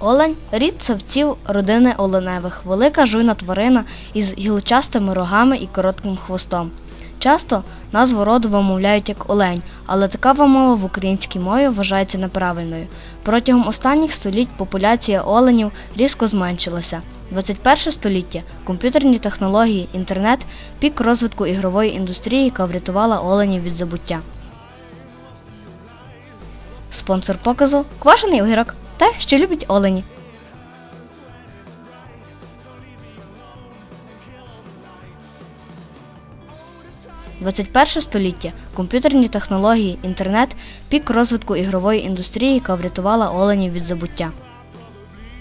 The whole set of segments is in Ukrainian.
Олень рід савців родини оленевих, велика жуйна тварина із гілочастими рогами і коротким хвостом. Часто назву роду вимовляють як олень, але така вимова в українській мові вважається неправильною. Протягом останніх століть популяція оленів різко зменшилася. 21 століття, комп'ютерні технології, інтернет, пік розвитку ігрової індустрії, яка врятувала оленів від забуття. Спонсор показу квашений огірок. Те, що любить олені. – 21 століття, комп'ютерні технології, інтернет, пік розвитку ігрової індустрії, яка врятувала оленів від забуття.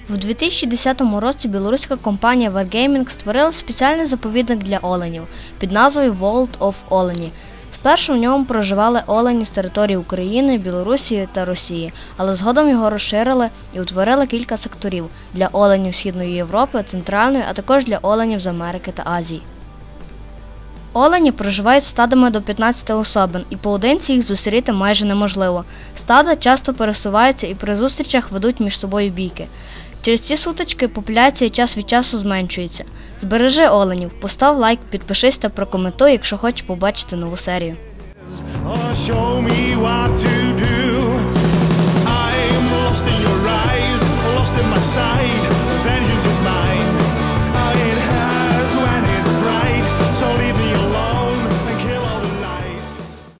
В 2010 році білоруська компанія Wargaming створила спеціальний заповідник для оленів під назвою World of Олені. Спершу в ньому проживали олені з території України, Білорусі та Росії, але згодом його розширили і утворили кілька секторів для оленів Східної Європи, Центральної, а також для оленів з Америки та Азії. Олені проживають стадами до 15 особин, і поодинці їх зустріти майже неможливо. Стада часто пересуваються і при зустрічах ведуть між собою бійки. Через ці сутички популяція час від часу зменшується. Збережи оленів, постав лайк, підпишись та прокоментуй, якщо хочеш побачити нову серію.